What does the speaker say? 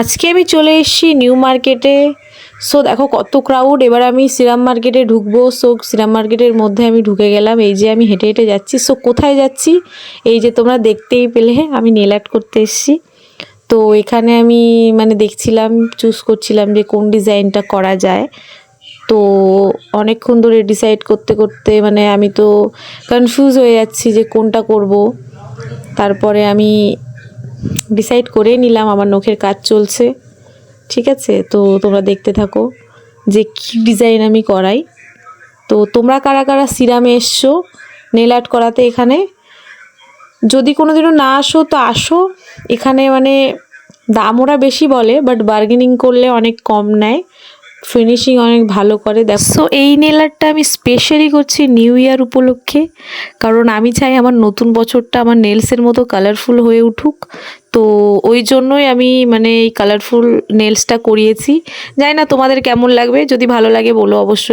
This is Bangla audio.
আজকে আমি চলে এসেছি নিউ মার্কেটে। সো দেখো কত ক্রাউড এবার আমি সিরাম মার্কেটে ঢুকবো। সো সিরাম মার্কেটের মধ্যে আমি ঢুকে গেলাম। এই যে আমি হেঁটে হেঁটে যাচ্ছি। সো কোথায় যাচ্ছি? এই যে তোমরা দেখতেই পেলে আমি নেল আর্ট করতে এসেছি। তো এখানে আমি মানে দেখছিলাম চুজ করছিলাম যে কোন ডিজাইনটা করা যায়। তো অনেকক্ষণ ধরে ডিসাইড করতে করতে মানে আমি তো কনফিউজ হয়ে যাচ্ছি যে কোনটা করব। তারপরে আমি ডিসাইড করে নিলাম, আমার নখের কাজ চলছে। ঠিক আছে? তো তোমরা দেখতে থাকো যে কী ডিজাইন আমি করাই। তো তোমরা কারা কারা সিরামে এসছো নেল আর্ট করাতে এখানে? যদি কোনো দিনও না আসো, তো আসো। এখানে মানে দাম ওরা বেশি বলে বাট বার্গেনিং করলে অনেক কম নেয়। ফিনিশিং অনেক ভালো করে, দেখো। সো এই নেল আর্টটা আমি স্পেশালি করছি নিউ ইয়ার উপলক্ষে। কারণ আমি চাই আমার নতুন বছরটা আমার নেলসের মতো কালারফুল হয়ে উঠুক। তো ওই জন্যই আমি মানে এই কালারফুল নেলসটা করিয়েছি। জানি না তোমাদের কেমন লাগবে, যদি ভালো লাগে বলো অবশ্যই।